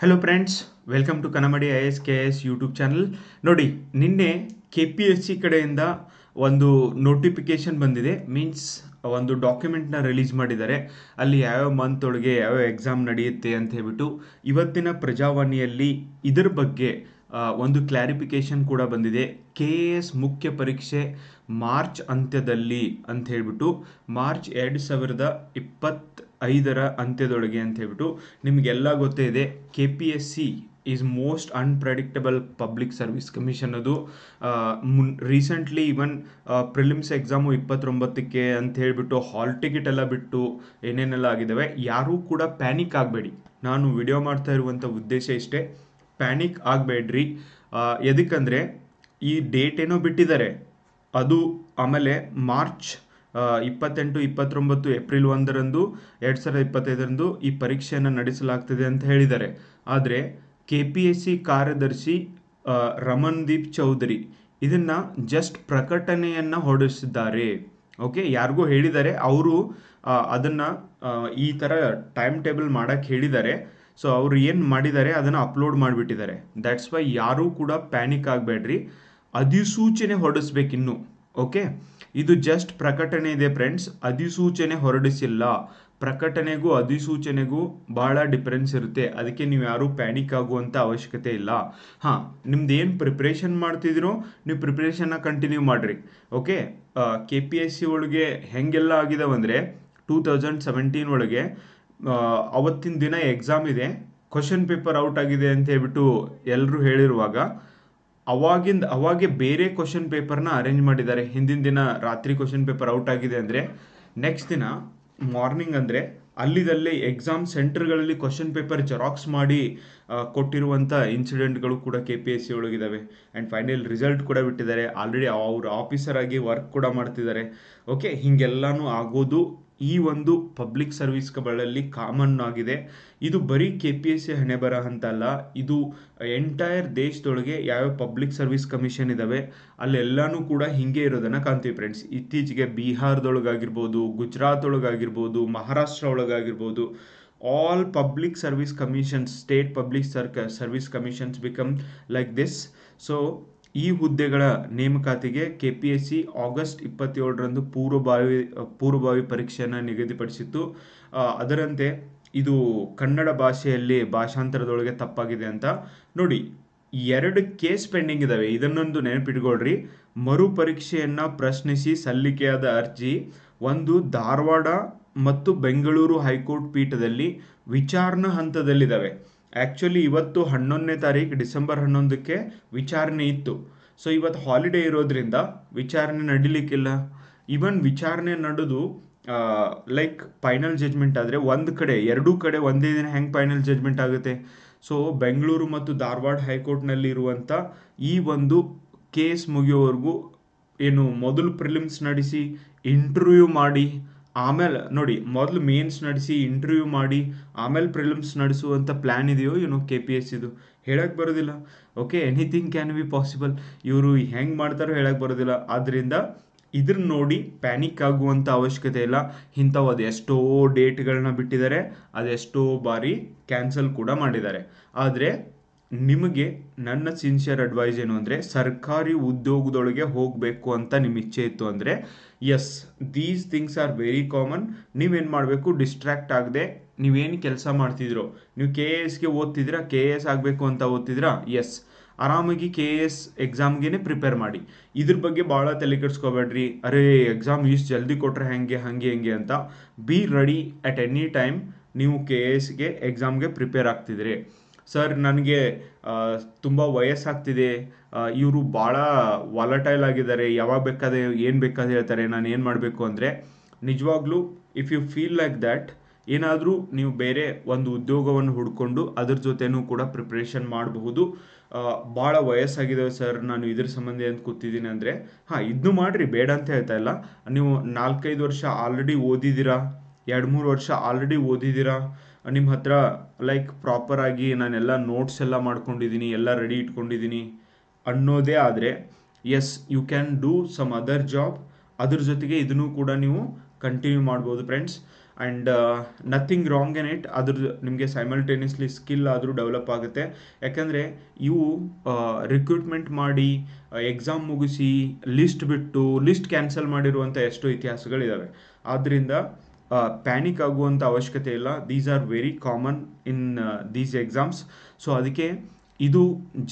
Hello friends welcome to Kannamadi I S K S YouTube channel ನೋಡಿ, ನಿನ್ನೆ K P S C ಕಡೆಯಿಂದ ಒಂದು notification ಬಂದಿದೆ. Means ಒಂದು ಡಾಕ್ಯುಮೆಂಟ್ನ ರಿಲೀಸ್ ಮಾಡಿದ್ದಾರೆ. ಅಲ್ಲಿ ಯಾವ್ಯಾವ ಮಂತ್ ಒಳಗೆ ಯಾವ್ಯಾವ ಎಕ್ಸಾಮ್ ನಡೆಯುತ್ತೆ ಅಂತ ಹೇಳ್ಬಿಟ್ಟು ಇವತ್ತಿನ ಪ್ರಜಾವಾಣಿಯಲ್ಲಿ ಇದರ ಬಗ್ಗೆ ಒಂದು ಕ್ಲಾರಿಫಿಕೇಶನ್ ಕೂಡ ಬಂದಿದೆ. ಕೆ ಎ ಎಸ್ ಮುಖ್ಯ ಪರೀಕ್ಷೆ ಮಾರ್ಚ್ ಅಂತ್ಯದಲ್ಲಿ ಅಂತ ಹೇಳ್ಬಿಟ್ಟು ಮಾರ್ಚ್ ಎರಡು ಸಾವಿರದ ಇಪ್ಪತ್ತೈದರ ಅಂತ್ಯದೊಳಗೆ ಅಂತ ಹೇಳ್ಬಿಟ್ಟು ನಿಮಗೆಲ್ಲ ಗೊತ್ತೇ ಇದೆ K P S C is most unpredictable public service commission ಅದು. ಮುನ್ ರೀಸೆಂಟ್ಲಿ ಇವನ್ ಪ್ರಿಲಿಮ್ಸ್ ಎಕ್ಸಾಮು ಇಪ್ಪತ್ತೊಂಬತ್ತಕ್ಕೆ ಅಂತ ಹೇಳಿಬಿಟ್ಟು ಹಾಲ್ ಟಿಕೆಟ್ ಎಲ್ಲ ಬಿಟ್ಟು ಏನೇನೆಲ್ಲ ಆಗಿದ್ದಾವೆ, ಯಾರೂ ಕೂಡ ಪ್ಯಾನಿಕ್ ಆಗಬೇಡಿ. ನಾನು ವಿಡಿಯೋ ಮಾಡ್ತಾ ಇರುವಂಥ ಉದ್ದೇಶ ಇಷ್ಟೇ ಪ್ಯಾನಿಕ್ ಆಗಬೇಡ್ರಿ. ಎದಕ್ಕಂದರೆ ಈ ಡೇಟ್ ಏನೋ ಬಿಟ್ಟಿದ್ದಾರೆ, ಅದು ಆಮೇಲೆ ಮಾರ್ಚ್ ಇಪ್ಪತ್ತೆಂಟು, ಇಪ್ಪತ್ತೊಂಬತ್ತು ಏಪ್ರಿಲ್ ಒಂದರಂದು, ಎರಡು ಸಾವಿರದ ಇಪ್ಪತ್ತೈದರಂದು ಈ ಪರೀಕ್ಷೆಯನ್ನು ನಡೆಸಲಾಗ್ತದೆ ಅಂತ ಹೇಳಿದ್ದಾರೆ. ಆದರೆ ಕೆ ಪಿ ಎಸ್ ಸಿ ಕಾರ್ಯದರ್ಶಿ ರಮನ್ದೀಪ್ ಚೌಧರಿ ಇದನ್ನು ಜಸ್ಟ್ ಪ್ರಕಟಣೆಯನ್ನು ಹೊರಡಿಸಿದ್ದಾರೆ. ಓಕೆ ಯಾರಿಗೂ ಹೇಳಿದ್ದಾರೆ. ಅವರು ಅದನ್ನು ಈ ಥರ ಟೈಮ್ ಟೇಬಲ್ ಮಾಡೋಕ್ಕೆ ಹೇಳಿದ್ದಾರೆ. ಸೊ ಅವರು ಏನು ಮಾಡಿದ್ದಾರೆ? ಅದನ್ನು ಅಪ್ಲೋಡ್ ಮಾಡಿಬಿಟ್ಟಿದ್ದಾರೆ. ದ್ಯಾಟ್ಸ್ ವೈ ಯಾರೂ ಕೂಡ ಪ್ಯಾನಿಕ್ ಆಗಬೇಡ್ರಿ. ಅಧಿಸೂಚನೆ ಹೊರಡಿಸ್ಬೇಕಿನ್ನು. ಓಕೆ ಇದು ಜಸ್ಟ್ ಪ್ರಕಟಣೆ ಇದೆ ಫ್ರೆಂಡ್ಸ್ ಅಧಿಸೂಚನೆ ಹೊರಡಿಸಿಲ್ಲ. ಪ್ರಕಟಣೆಗೂ ಅಧಿಸೂಚನೆಗೂ ಬಹಳ ಡಿಫ್ರೆನ್ಸ್ ಇರುತ್ತೆ. ಅದಕ್ಕೆ ನೀವು ಯಾರೂ ಪ್ಯಾನಿಕ್ ಆಗುವಂಥ ಅವಶ್ಯಕತೆ ಇಲ್ಲ. ಹಾಂ, ನಿಮ್ದು ಏನು ಪ್ರಿಪ್ರೇಷನ್ ಮಾಡ್ತಿದ್ದೀರೋ ನೀವು ಪ್ರಿಪ್ರೇಷನ್ನ ಕಂಟಿನ್ಯೂ ಮಾಡಿರಿ. Okay K P S C ಒಳಗೆ ಹೆಂಗೆಲ್ಲ ಆಗಿದಾವೆ ಅಂದರೆ ಟೂ ತೌಸಂಡ್ ಸೆವೆಂಟೀನ್ ಒಳಗೆ ಅವತ್ತಿನ ದಿನ ಎಕ್ಸಾಮ್ ಇದೆ. ಕ್ವಶನ್ ಪೇಪರ್ ಔಟ್ ಆಗಿದೆ ಅಂತ ಹೇಳ್ಬಿಟ್ಟು ಎಲ್ಲರೂ ಹೇಳಿರುವಾಗ ಅವಾಗಿಂದ, ಅವಾಗೆ ಬೇರೆ ಕ್ವಶನ್ ಪೇಪರ್ನ ಅರೇಂಜ್ ಮಾಡಿದ್ದಾರೆ. ಹಿಂದಿನ ದಿನ ರಾತ್ರಿ ಕ್ವಶನ್ ಪೇಪರ್ ಔಟ್ ಆಗಿದೆ ಅಂದರೆ ನೆಕ್ಸ್ಟ್ ದಿನ ಮಾರ್ನಿಂಗ್ ಅಂದರೆ, ಅಲ್ಲಿದಲ್ಲೇ ಎಕ್ಸಾಮ್ ಸೆಂಟರ್ಗಳಲ್ಲಿ ಕ್ವಶನ್ ಪೇಪರ್ ಜೆರಾಕ್ಸ್ ಮಾಡಿ ಕೊಟ್ಟಿರುವಂಥ ಇನ್ಸಿಡೆಂಟ್ಗಳು ಕೂಡ ಕೆ ಪಿ ಎಸ್ ಸಿ ಒಳಗಿದ್ದಾವೆ ಆ್ಯಂಡ್ ಫೈನಲ್ ರಿಸಲ್ಟ್ ಕೂಡ ಬಿಟ್ಟಿದ್ದಾರೆ. ಆಲ್ರೆಡಿ ಅವ್ರ ಆಫೀಸರ್ ಆಗಿ ವರ್ಕ್ ಕೂಡ ಮಾಡ್ತಿದ್ದಾರೆ. ಓಕೆ ಹೀಗೆಲ್ಲನೂ ಆಗೋದು ಈ ಒಂದು ಪಬ್ಲಿಕ್ ಸರ್ವಿಸ್ಗಳಲ್ಲಿ ಕಾಮನ್ ಆಗಿದೆ. ಇದು ಬರೀ ಕೆ ಪಿ ಎಸ್ ಸಿ ಹಣೆ ಬರಹ ಅಂತಲ್ಲ, ಇದು ಎಂಟೈರ್ ದೇಶದೊಳಗೆ ಯಾವ್ಯಾವ ಪಬ್ಲಿಕ್ ಸರ್ವಿಸ್ ಕಮಿಷನ್ ಇದ್ದಾವೆ ಅಲ್ಲೆಲ್ಲಾನು ಕೂಡ ಹಿಂಗೆ ಇರೋದನ್ನ ಕಾಣ್ತೀವಿ ಫ್ರೆಂಡ್ಸ್ ಇತ್ತೀಚೆಗೆ ಬಿಹಾರದೊಳಗಾಗಿರ್ಬೋದು ಗುಜರಾತ್ ಒಳಗಾಗಿರ್ಬೋದು Maharashtra ಒಳಗಾಗಿರ್ಬೋದು all public service commissions state public ಸರ್ಕ service commissions become like this so ಈ ಹುದ್ದೆಗಳ ನೇಮಕಾತಿಗೆ ಕೆಪಿಎಸ್ಸಿ ಆಗಸ್ಟ್ ಇಪ್ಪತ್ತೇಳರಂದು ಪೂರ್ವಭಾವಿ ಪೂರ್ವಭಾವಿ ಪರೀಕ್ಷೆಯನ್ನು ನಿಗದಿಪಡಿಸಿತ್ತು. ಅದರಂತೆ ಇದು ಕನ್ನಡ ಭಾಷೆಯಲ್ಲಿ ಭಾಷಾಂತರದೊಳಗೆ ತಪ್ಪಾಗಿದೆ ಅಂತ. ನೋಡಿ, ಎರಡು ಕೇಸ್ ಪೆಂಡಿಂಗ್ ಇದಾವೆ. ಇದನ್ನೊಂದು ನೆನಪಿಟ್ಕೊಳ್ರಿ. ಮರು ಪರೀಕ್ಷೆಯನ್ನ ಪ್ರಶ್ನಿಸಿ ಸಲ್ಲಿಕೆಯಾದ ಅರ್ಜಿ, ಒಂದು ಧಾರವಾಡ ಮತ್ತು ಬೆಂಗಳೂರು ಹೈಕೋರ್ಟ್ ಪೀಠದಲ್ಲಿ ವಿಚಾರಣಾ ಹಂತದಲ್ಲಿದ್ದಾವೆ ಆ್ಯಕ್ಚುಲಿ ಇವತ್ತು ಹನ್ನೊಂದನೇ ತಾರೀಕು ಡಿಸೆಂಬರ್ ಹನ್ನೊಂದಕ್ಕೆ ವಿಚಾರಣೆ ಇತ್ತು. ಸೊ ಇವತ್ತು ಹಾಲಿಡೇ ಇರೋದ್ರಿಂದ ವಿಚಾರಣೆ ನಡಿಲಿಕ್ಕಿಲ್ಲ. ಈವನ್ ವಿಚಾರಣೆ ನಡೆದು ಲೈಕ್ ಫೈನಲ್ ಜಜ್ಮೆಂಟ್ ಆದರೆ ಒಂದು ಕಡೆ, ಎರಡೂ ಕಡೆ ಒಂದೇ ದಿನ ಹೆಂಗೆ ಫೈನಲ್ ಜಜ್ಮೆಂಟ್ ಆಗುತ್ತೆ? ಸೊ ಬೆಂಗಳೂರು ಮತ್ತು ಧಾರವಾಡ ಹೈಕೋರ್ಟ್ನಲ್ಲಿ ಇರುವಂಥ ಈ ಒಂದು ಕೇಸ್ ಮುಗಿಯೋವರೆಗೂ ಏನು ಮೊದಲು ಪ್ರಿಲಿಮ್ಸ್ ನಡೆಸಿ ಇಂಟರ್ವ್ಯೂ ಮಾಡಿ ಆಮೇಲೆ ನೋಡಿ, ಮೊದಲು ಮೇನ್ಸ್ ನಡೆಸಿ ಇಂಟರ್ವ್ಯೂ ಮಾಡಿ, ಆಮೇಲೆ ಪ್ರಿಲಿಮ್ಸ್ ನಡೆಸುವಂಥ ಪ್ಲ್ಯಾನ್ ಇದೆಯೋ ಏನೋ ಕೆ ಪಿ ಎಸ್ ಇದು. ಹೇಳಕ್ಕೆ ಬರೋದಿಲ್ಲ. Okay anything can be possible ಇವರು ಹೆಂಗೆ ಮಾಡ್ತಾರೋ ಹೇಳಕ್ಕೆ ಬರೋದಿಲ್ಲ. ಆದ್ದರಿಂದ ಇದ್ರ ನೋಡಿ ಪ್ಯಾನಿಕ್ ಆಗುವಂಥ ಅವಶ್ಯಕತೆ ಇಲ್ಲ. ಇಂಥವು ಅದೆಷ್ಟೋ ಡೇಟ್ಗಳನ್ನ ಬಿಟ್ಟಿದ್ದಾರೆ ಅದೆಷ್ಟೋ ಬಾರಿ ಕ್ಯಾನ್ಸಲ್ ಕೂಡ ಮಾಡಿದ್ದಾರೆ ಆದರೆ ನಿಮಗೆ ನನ್ನ ಸಿನ್ಸಿಯರ್ ಅಡ್ವೈಸ್ ಏನು ಅಂದರೆ ಸರ್ಕಾರಿ ಉದ್ಯೋಗದೊಳಗೆ ಹೋಗಬೇಕು ಅಂತ ನಿಮ್ಮ ಇಚ್ಛೆ ಇತ್ತು ಅಂದರೆ yes these things are very common ನೀವೇನು ಮಾಡಬೇಕು? ಡಿಸ್ಟ್ರಾಕ್ಟ್ ಆಗದೆ ನೀವೇನು ಕೆಲಸ ಮಾಡ್ತಿದ್ರು, ನೀವು ಕೆ ಎ ಎಸ್ಗೆ ಓದ್ತಿದ್ರಾ ಕೆ ಎ ಎಸ್ ಆಗಬೇಕು ಅಂತ ಓದ್ತಿದ್ರಾ ಎಸ್ ಆರಾಮಾಗಿ ಕೆ ಎ ಎಸ್ ಎಕ್ಸಾಮ್ಗೆ ಪ್ರಿಪೇರ್ ಮಾಡಿ. ಇದ್ರ ಬಗ್ಗೆ ಭಾಳ ತಲೆ ಕೆಡಿಸ್ಕೋಬೇಡ್ರಿ. ಅರೇ ಎಕ್ಸಾಮ್ ಇಷ್ಟು ಜಲ್ದಿ ಕೊಟ್ಟರೆ ಹೆಂಗೆ, ಹಾಗೆ, ಹೆಂಗೆ ಅಂತ be ready at any time ನೀವು ಕೆ ಎ ಎಸ್ಗೆ ಎಕ್ಸಾಮ್ಗೆ ಪ್ರಿಪೇರ್ ಆಗ್ತಿದ್ರಿ. ಸರ್, ನನಗೆ ತುಂಬ ವಯಸ್ಸಾಗ್ತಿದೆ. ಇವರು ಭಾಳ ವಾಲಟೈಲ್ ಆಗಿದ್ದಾರೆ. ಯಾವಾಗ ಬೇಕಾದ್ರೆ ಏನು ಬೇಕಾದ್ರೆ ಹೇಳ್ತಾರೆ. ನಾನು ಏನು ಮಾಡಬೇಕು ಅಂದರೆ, ನಿಜವಾಗ್ಲೂ if you feel like that ಏನಾದರೂ ನೀವು ಬೇರೆ ಒಂದು ಉದ್ಯೋಗವನ್ನು ಹುಡ್ಕೊಂಡು ಅದ್ರ ಜೊತೆನೂ ಕೂಡ ಪ್ರಿಪ್ರೇಷನ್ ಮಾಡಬಹುದು. ಭಾಳ ವಯಸ್ಸಾಗಿದ್ದಾವೆ ಸರ್. ನಾನು ಇದ್ರ ಸಂಬಂಧ ಅಂತ ಕೂತಿದ್ದೀನಿ ಅಂದರೆ, ಹಾಂ ಇದನ್ನು ಮಾಡಿರಿ. ಬೇಡ ಅಂತ ಹೇಳ್ತಾ ಇಲ್ಲ. ನೀವು ನಾಲ್ಕೈದು ವರ್ಷ ಆಲ್ರೆಡಿ ಓದಿದ್ದೀರಾ? ಎರಡು ಮೂರು ವರ್ಷ ಆಲ್ರೆಡಿ ಓದಿದ್ದೀರಾ? ನಿಮ್ಮ ಹತ್ರ ಲೈಕ್ ಪ್ರಾಪರಾಗಿ ನಾನೆಲ್ಲ ನೋಟ್ಸ್ ಎಲ್ಲ ಮಾಡ್ಕೊಂಡಿದ್ದೀನಿ ಎಲ್ಲ ರೆಡಿ ಇಟ್ಕೊಂಡಿದ್ದೀನಿ ಅನ್ನೋದೇ ಆದರೆ yes you can do some other job ಅದ್ರ ಜೊತೆಗೆ ಇದನ್ನು ಕೂಡ ನೀವು ಕಂಟಿನ್ಯೂ ಮಾಡ್ಬೋದು friends and nothing wrong in it ಅದ್ರ ನಿಮಗೆ ಸೈಮಲ್ಟೇನಿಯಸ್ಲಿ ಸ್ಕಿಲ್ ಆದರೂ ಡೆವಲಪ್ ಆಗುತ್ತೆ. ಯಾಕಂದರೆ ಇವು ರಿಕ್ರೂಟ್ಮೆಂಟ್ ಮಾಡಿ ಎಕ್ಸಾಮ್ ಮುಗಿಸಿ ಲಿಸ್ಟ್ ಬಿಟ್ಟು ಲಿಸ್ಟ್ ಕ್ಯಾನ್ಸಲ್ ಮಾಡಿರುವಂಥ ಎಷ್ಟೋ ಇತಿಹಾಸಗಳಿದ್ದಾವೆ ಆದ್ದರಿಂದ ಪ್ಯಾನಿಕ್ ಆಗುವಂಥ ಅವಶ್ಯಕತೆ ಇಲ್ಲ. These are very common in these exams so ಅದಕ್ಕೆ ಇದು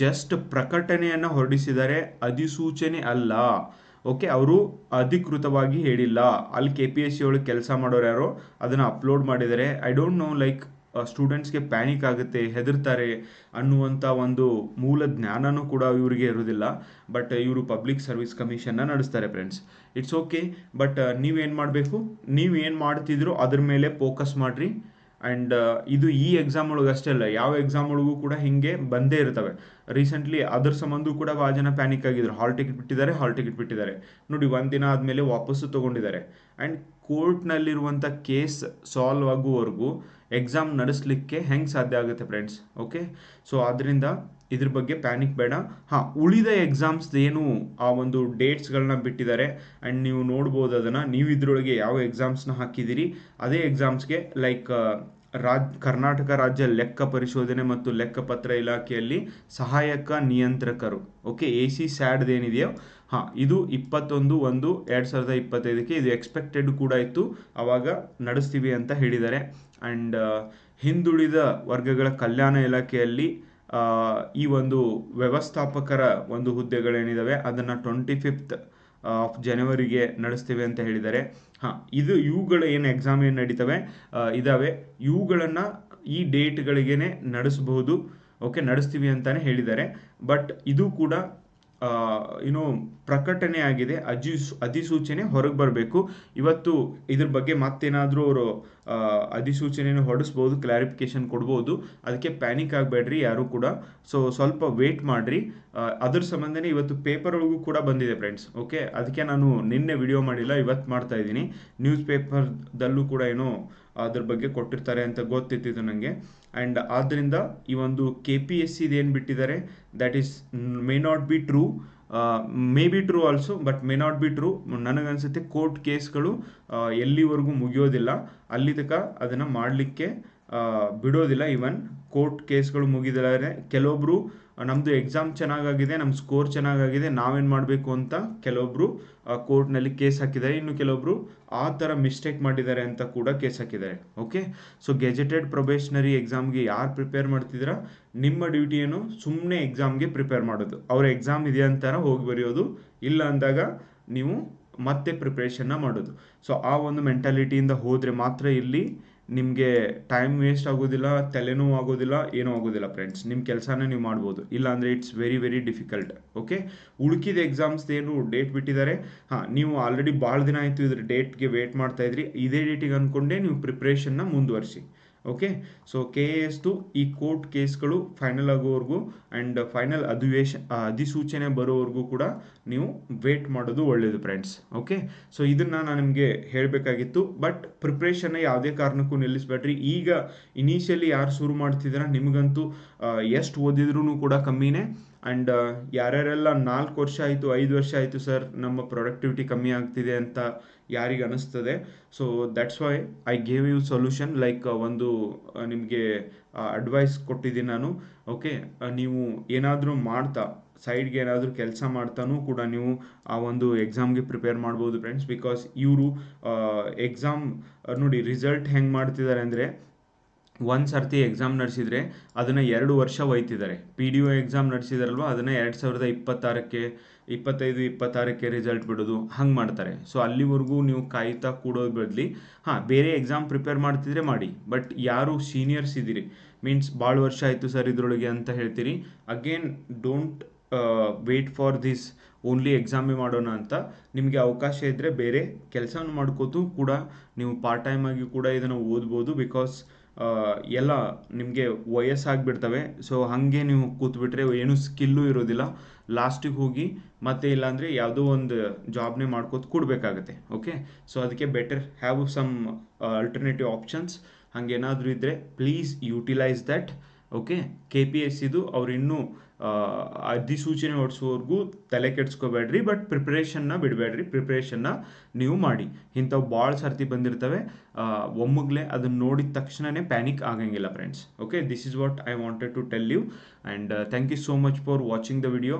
ಜಸ್ಟ್ ಪ್ರಕಟಣೆಯನ್ನು ಹೊರಡಿಸಿದರೆ ಅಧಿಸೂಚನೆ ಅಲ್ಲ. ಓಕೆ ಅವರು ಅಧಿಕೃತವಾಗಿ ಹೇಳಿಲ್ಲ. ಅಲ್ಲಿ ಕೆ ಪಿ ಎಸ್ ಸಿ ಒಳಗೆ ಕೆಲಸ ಮಾಡೋರು ಯಾರೋ ಅದನ್ನು ಅಪ್ಲೋಡ್ ಮಾಡಿದರೆ ಐ ಡೋಂಟ್ ನೋ ಲೈಕ್ ಸ್ಟೂಡೆಂಟ್ಸ್ಗೆ ಪ್ಯಾನಿಕ್ ಆಗುತ್ತೆ, ಹೆದರ್ತಾರೆ ಅನ್ನುವಂಥ ಒಂದು ಮೂಲ ಜ್ಞಾನನೂ ಕೂಡ ಇವರಿಗೆ ಇರೋದಿಲ್ಲ ಬಟ್ ಇವರು ಪಬ್ಲಿಕ್ ಸರ್ವಿಸ್ ಕಮಿಷನ್ನ ನಡೆಸ್ತಾರೆ ಫ್ರೆಂಡ್ಸ್ ಇಟ್ಸ್ ಓಕೆ ಬಟ್ ನೀವೇನು ಮಾಡಬೇಕು? ನೀವು ಏನು ಮಾಡ್ತಿದ್ರು ಅದ್ರ ಮೇಲೆ ಫೋಕಸ್ ಮಾಡಿರಿ. ಆ್ಯಂಡ್ ಇದು ಈ ಎಕ್ಸಾಮ್ ಒಳಗೆ ಅಷ್ಟೇ ಅಲ್ಲ, ಯಾವ ಎಕ್ಸಾಮ್ ಒಳಗೂ ಕೂಡ ಹಿಂಗೆ ಬಂದೇ ಇರ್ತವೆ. ರೀಸೆಂಟ್ಲಿ ಅದ್ರ ಸಂಬಂಧ ಕೂಡ ಭಾಳ ಜನ ಪ್ಯಾನಿಕ್ ಆಗಿದ್ರು. ಹಾಲ್ ಟಿಕೆಟ್ ಬಿಟ್ಟಿದ್ದಾರೆ ಹಾಲ್ ಟಿಕೆಟ್ ಬಿಟ್ಟಿದ್ದಾರೆ. ನೋಡಿ, ಒಂದು ದಿನ ಆದಮೇಲೆ ವಾಪಸ್ಸು ತೊಗೊಂಡಿದ್ದಾರೆ. ಆ್ಯಂಡ್ ಕೋರ್ಟ್ನಲ್ಲಿರುವಂಥ ಕೇಸ್ ಸಾಲ್ವ್ ಆಗುವವರೆಗೂ ಎಕ್ಸಾಮ್ ನಡೆಸಲಿಕ್ಕೆ ಹೆಂಗೆ ಸಾಧ್ಯ ಆಗುತ್ತೆ ಫ್ರೆಂಡ್ಸ್ ಓಕೆ ಸೊ ಆದ್ದರಿಂದ ಇದ್ರ ಬಗ್ಗೆ ಪ್ಯಾನಿಕ್ ಬೇಡ. ಹಾಂ, ಉಳಿದ ಎಕ್ಸಾಮ್ಸ್ ಏನು ಆ ಒಂದು ಡೇಟ್ಸ್ಗಳನ್ನ ಬಿಟ್ಟಿದ್ದಾರೆ ಆ್ಯಂಡ್ ನೀವು ನೋಡ್ಬೋದು ಅದನ್ನು. ನೀವು ಇದರೊಳಗೆ ಯಾವ ಎಕ್ಸಾಮ್ಸ್ನ ಹಾಕಿದ್ದೀರಿ ಅದೇ ಎಕ್ಸಾಮ್ಸ್ಗೆ ಲೈಕ್ ರಾಜ್, ಕರ್ನಾಟಕ ರಾಜ್ಯ ಲೆಕ್ಕ ಪರಿಶೋಧನೆ ಮತ್ತು ಲೆಕ್ಕಪತ್ರ ಇಲಾಖೆಯಲ್ಲಿ ಸಹಾಯಕ ನಿಯಂತ್ರಕರು. ಓಕೆ ಎ ಸಿ ಸ್ಯಾಡ್ದು ಏನಿದೆಯೋ, ಹಾಂ, ಇದು ಇಪ್ಪತ್ತೊಂದು ಒಂದು ಎರಡು ಸಾವಿರದ ಇಪ್ಪತ್ತೈದಕ್ಕೆ ಇದು ಎಕ್ಸ್ಪೆಕ್ಟೆಡ್ ಕೂಡ ಇತ್ತು. ಆವಾಗ ನಡೆಸ್ತೀವಿ ಅಂತ ಹೇಳಿದ್ದಾರೆ. ಆ್ಯಂಡ್ ಹಿಂದುಳಿದ ವರ್ಗಗಳ ಕಲ್ಯಾಣ ಇಲಾಖೆಯಲ್ಲಿ ಈ ಒಂದು ವ್ಯವಸ್ಥಾಪಕರ ಒಂದು ಹುದ್ದೆಗಳೇನಿದ್ದಾವೆ ಅದನ್ನು ಟ್ವೆಂಟಿ ಫಿಫ್ತ್ ಆಫ್ ಜನವರಿಗೆ ನಡೆಸ್ತೇವೆ ಅಂತ ಹೇಳಿದ್ದಾರೆ. ಹಾಂ, ಇದು ಇವುಗಳ ಏನು ಎಕ್ಸಾಮ್ ಏನು ನಡೀತವೆ? ಇದ್ದಾವೆ ಇವುಗಳನ್ನು ಈ ಡೇಟ್ಗಳಿಗೇ ನಡೆಸಬಹುದು. ಓಕೆ ನಡೆಸ್ತೀವಿ ಅಂತಲೇ ಹೇಳಿದ್ದಾರೆ. ಬಟ್ ಇದು ಕೂಡ ಏನು ಪ್ರಕಟಣೆ ಆಗಿದೆ ಅಜಿ, ಅಧಿಸೂಚನೆ ಹೊರಗೆ ಬರಬೇಕು. ಇವತ್ತು ಇದ್ರ ಬಗ್ಗೆ ಮತ್ತೇನಾದರೂ ಅವರು ಅಧಿಸೂಚನೆಯನ್ನು ಹೊರಡಿಸ್ಬೋದು ಕ್ಲಾರಿಫಿಕೇಶನ್ ಕೊಡ್ಬೋದು. ಅದಕ್ಕೆ ಪ್ಯಾನಿಕ್ ಆಗಬೇಡ್ರಿ ಯಾರೂ ಕೂಡ. ಸೊ ಸ್ವಲ್ಪ ವೇಟ್ ಮಾಡಿರಿ. ಅದ್ರ ಸಂಬಂಧನೇ ಇವತ್ತು ಪೇಪರ್ ಒಳಗೂ ಕೂಡ ಬಂದಿದೆ ಫ್ರೆಂಡ್ಸ್ ಓಕೆ ಅದಕ್ಕೆ ನಾನು ನಿನ್ನೆ ವಿಡಿಯೋ ಮಾಡಿಲ್ಲ, ಇವತ್ತು ಮಾಡ್ತಾ ಇದ್ದೀನಿ. ನ್ಯೂಸ್ ಪೇಪರ್ದಲ್ಲೂ ಕೂಡ ಏನೋ ಅದ್ರ ಬಗ್ಗೆ ಕೊಟ್ಟಿರ್ತಾರೆ ಅಂತ ಗೊತ್ತಿತ್ತು ನನಗೆ ಆ್ಯಂಡ್ ಆದ್ದರಿಂದ ಈ ಒಂದು ಕೆ ಪಿ ಎಸ್ ಸಿದು ಏನು ಬಿಟ್ಟಿದ್ದಾರೆ? That is may not be true may be true also but may not be true ನನಗನ್ಸುತ್ತೆ ಕೋರ್ಟ್ ಕೇಸ್ಗಳು ಎಲ್ಲಿವರೆಗೂ ಮುಗಿಯೋದಿಲ್ಲ. ಅಲ್ಲಿ ತನಕ ಅದನ್ನು ಮಾಡಲಿಕ್ಕೆ ಬಿಡೋದಿಲ್ಲ. ಈವನ್ ಕೋರ್ಟ್ ಕೇಸ್ಗಳು ಮುಗಿದರೆ ಕೆಲವೊಬ್ಬರು ನಮ್ಮದು ಎಕ್ಸಾಮ್ ಚೆನ್ನಾಗಾಗಿದೆ ನಮ್ಮ ಸ್ಕೋರ್ ಚೆನ್ನಾಗಾಗಿದೆ, ನಾವೇನು ಮಾಡಬೇಕು ಅಂತ ಕೆಲವೊಬ್ಬರು ಕೋರ್ಟ್ನಲ್ಲಿ ಕೇಸ್ ಹಾಕಿದ್ದಾರೆ. ಇನ್ನು ಕೆಲವೊಬ್ಬರು ಆ ಥರ ಮಿಸ್ಟೇಕ್ ಮಾಡಿದ್ದಾರೆ ಅಂತ ಕೂಡ ಕೇಸ್ ಹಾಕಿದ್ದಾರೆ. ಓಕೆ ಸೊ ಗೆಜೆಟೆಡ್ ಪ್ರೊಬೇಷನರಿ ಎಕ್ಸಾಮ್ಗೆ ಯಾರು ಪ್ರಿಪೇರ್ ಮಾಡ್ತಿದ್ದೀರಾ? ನಿಮ್ಮ ಡ್ಯೂಟಿ ಏನು ಸುಮ್ಮನೆ ಎಕ್ಸಾಮ್ಗೆ ಪ್ರಿಪೇರ್ ಮಾಡೋದು. ಅವ್ರ ಎಕ್ಸಾಮ್ ಇದೆ ಅಂತಾರ ಹೋಗಿ ಬರೆಯೋದು. ಇಲ್ಲ ಅಂದಾಗ ನೀವು ಮತ್ತೆ ಪ್ರಿಪ್ರೇಷನ್ನ ಮಾಡೋದು. ಸೊ ಆ ಒಂದು ಮೆಂಟಾಲಿಟಿಯಿಂದ ಹೋದರೆ ಮಾತ್ರ ಇಲ್ಲಿ ನಿಮಗೆ ಟೈಮ್ ವೇಸ್ಟ್ ಆಗೋದಿಲ್ಲ, ತಲೆನೋವು ಆಗೋದಿಲ್ಲ, ಏನೂ ಆಗೋದಿಲ್ಲ ಫ್ರೆಂಡ್ಸ್ ನಿಮ್ಮ ಕೆಲಸನೇ ನೀವು ಮಾಡ್ಬೋದು. ಇಲ್ಲಾಂದರೆ it's very very difficult okay ಉಳುಕಿದ exams ಏನು ಡೇಟ್ ಬಿಟ್ಟಿದ್ದಾರೆ? ಹಾಂ, ನೀವು ಆಲ್ರೆಡಿ ಭಾಳ ದಿನ ಆಯಿತು ಇದ್ರ ಡೇಟ್ಗೆ ವೇಟ್ ಮಾಡ್ತಾ ಇದ್ರಿ. ಇದೇ ಡೇಟಿಗೆ ಅಂದ್ಕೊಂಡೇ ನೀವು ಪ್ರಿಪ್ರೇಷನ್ನ ಮುಂದುವರಿಸಿ. ಓಕೆ ಸೊ ಕೆ ಎಸ್ದು ಈ ಕೋರ್ಟ್ ಕೇಸ್ಗಳು ಫೈನಲ್ ಆಗೋವರೆಗೂ ಆ್ಯಂಡ್ ಫೈನಲ್ ಅಧಿವೇಶ ಅಧಿಸೂಚನೆ ಬರೋವರೆಗೂ ಕೂಡ ನೀವು ವೇಟ್ ಮಾಡೋದು ಒಳ್ಳೆಯದು ಫ್ರೆಂಡ್ಸ್ ಓಕೆ ಸೊ ಇದನ್ನು ನಾನು ನಿಮಗೆ ಹೇಳಬೇಕಾಗಿತ್ತು. ಬಟ್ ಪ್ರಿಪ್ರೇಷನ್ನ ಯಾವುದೇ ಕಾರಣಕ್ಕೂ ನಿಲ್ಲಿಸ್ಬೇಡ್ರಿ. ಈಗ ಇನಿಷಿಯಲಿ ಯಾರು ಶುರು ಮಾಡ್ತಿದ್ದೀರಾ ನಿಮಗಂತೂ ಎಷ್ಟು ಓದಿದ್ರೂ ಕೂಡ ಕಮ್ಮಿನೇ. ಆ್ಯಂಡ್ ಯಾರ್ಯಾರೆಲ್ಲ ನಾಲ್ಕು ವರ್ಷ ಆಯಿತು, ಐದು ವರ್ಷ ಆಯಿತು ಸರ್ ನಮ್ಮ ಪ್ರೊಡಕ್ಟಿವಿಟಿ ಕಮ್ಮಿ ಆಗ್ತಿದೆ ಅಂತ ಯಾರಿಗೆ ಅನಿಸ್ತದೆ? So that's why I gave you solution like ಒಂದು ನಿಮಗೆ ಅಡ್ವೈಸ್ ಕೊಟ್ಟಿದ್ದೀನಿ ನಾನು. ಓಕೆ ನೀವು ಏನಾದರೂ ಮಾಡ್ತಾ ಸೈಡ್ಗೆ ಏನಾದರೂ ಕೆಲಸ ಮಾಡ್ತಾನೂ ಕೂಡ ನೀವು ಆ ಒಂದು ಎಕ್ಸಾಮ್ಗೆ ಪ್ರಿಪೇರ್ ಮಾಡ್ಬೋದು ಫ್ರೆಂಡ್ಸ್ ಬಿಕಾಸ್ ಇವರು ಎಕ್ಸಾಮ್ ನೋಡಿ ರಿಸಲ್ಟ್ ಹೆಂಗೆ ಮಾಡ್ತಿದ್ದಾರೆ ಅಂದರೆ ಒಂದು ಸರ್ತಿ ಎಕ್ಸಾಮ್ ನಡೆಸಿದರೆ ಅದನ್ನು ಎರಡು ವರ್ಷ ಒಯ್ತಿದ್ದಾರೆ. ಪಿ ಡಿ ಒ ಎಕ್ಸಾಮ್ ನಡೆಸಿದಾರಲ್ವ? ಅದನ್ನು ಎರಡು ಸಾವಿರದ ಇಪ್ಪತ್ತಾರಕ್ಕೆ, ಇಪ್ಪತ್ತೈದು, ಇಪ್ಪತ್ತಾರಕ್ಕೆ ರಿಸಲ್ಟ್ ಬಿಡೋದು ಹಂಗೆ ಮಾಡ್ತಾರೆ. ಸೊ ಅಲ್ಲಿವರೆಗೂ ನೀವು ಕಾಯ್ತಾ ಕೂಡೋದು ಬದಲಿ, ಹಾಂ, ಬೇರೆ ಎಕ್ಸಾಮ್ ಪ್ರಿಪೇರ್ ಮಾಡ್ತಿದ್ರೆ ಮಾಡಿ. ಬಟ್ ಯಾರು ಸೀನಿಯರ್ಸ್ ಇದ್ದೀರಿ? ಮೀನ್ಸ್ ಭಾಳ ವರ್ಷ ಆಯಿತು ಸರ್ ಇದರೊಳಗೆ ಅಂತ ಹೇಳ್ತೀರಿ. Again don't wait for this only ಎಕ್ಸಾಮೇ ಮಾಡೋಣ ಅಂತ ನಿಮಗೆ ಅವಕಾಶ ಇದ್ದರೆ ಬೇರೆ ಕೆಲಸವನ್ನು ಮಾಡ್ಕೋತು ಕೂಡ ನೀವು ಪಾರ್ಟ್ ಟೈಮ್ ಆಗಿ ಕೂಡ ಇದನ್ನು ಓದ್ಬೋದು ಬಿಕಾಸ್ ಎಲ್ಲ ನಿಮಗೆ ವಯಸ್ಸಾಗಿಬಿಡ್ತವೆ. ಸೊ ಹಾಗೆ ನೀವು ಕೂತ್ಬಿಟ್ರೆ ಏನು ಸ್ಕಿಲ್ಲು ಇರೋದಿಲ್ಲ. ಲಾಸ್ಟಿಗೆ ಹೋಗಿ ಮತ್ತೆ ಇಲ್ಲಾಂದರೆ ಯಾವುದೋ ಒಂದು ಜಾಬ್ನೇ ಮಾಡ್ಕೋತ ಕೊಡಬೇಕಾಗತ್ತೆ. ಓಕೆ ಸೊ ಅದಕ್ಕೆ better have some alternative options ಹಾಗೇನಾದರೂ ಇದ್ದರೆ please utilise that okay K P S ಸಿದು ಅವ್ರು ಇನ್ನೂ ಅಧಿಸೂಚನೆ ಹೊಡಿಸೋವರೆಗೂ ತಲೆ ಕೆಡ್ಸ್ಕೋಬೇಡ್ರಿ ಬಟ್ ಪ್ರಿಪ್ರೇಷನ್ನ ಬಿಡಬೇಡ್ರಿ ಪ್ರಿಪ್ರೇಷನ್ನ ನೀವು ಮಾಡಿ. ಇಂಥವು ಭಾಳ ಸರ್ತಿ ಬಂದಿರ್ತವೆ. ಒಮ್ಮಗ್ಲೆ ಅದನ್ನ ನೋಡಿದ ತಕ್ಷಣನೇ ಪ್ಯಾನಿಕ್ ಆಗಂಗಿಲ್ಲ friends okay this is what I wanted to tell you and thank you so much for watching the video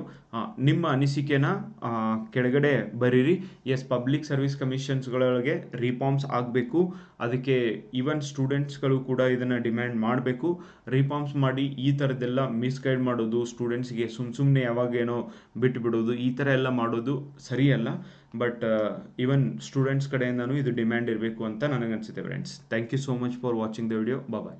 ನಿಮ್ಮ ಅನಿಸಿಕೆನ ಕೆಳಗಡೆ ಬರೀರಿ. ಎಸ್ ಪಬ್ಲಿಕ್ ಸರ್ವಿಸ್ ಕಮಿಷನ್ಸ್ಗಳೊಳಗೆ ರಿಫಾರ್ಮ್ಸ್ ಆಗಬೇಕು. ಅದಕ್ಕೆ ಈವನ್ ಸ್ಟೂಡೆಂಟ್ಸ್ಗಳು ಕೂಡ ಇದನ್ನು ಡಿಮ್ಯಾಂಡ್ ಮಾಡಬೇಕು. ರಿಫಾರ್ಮ್ಸ್ ಮಾಡಿ ಈ ಥರದ್ದೆಲ್ಲ ಮಿಸ್ಗೈಡ್ ಮಾಡೋದು ಸ್ಟೂಡೆಂಟ್ಸ್ಗೆ ಸುಮ್ಮ ಸುಮ್ಮನೆ ಯಾವಾಗೇನೋ ಬಿಟ್ಟು ಬಿಡೋದು ಈ ಥರ ಎಲ್ಲ ಮಾಡೋದು ಸರಿಯಲ್ಲ. ಬಟ್ ಈವನ್ ಸ್ಟೂಡೆಂಟ್ಸ್ ಕಡೆಯಿಂದನೂ ಇದು ಡಿಮ್ಯಾಂಡ್ ಇರಬೇಕು ಅಂತ ನನಗನ್ಸುತ್ತೆ friends thank you so much for watching the video bye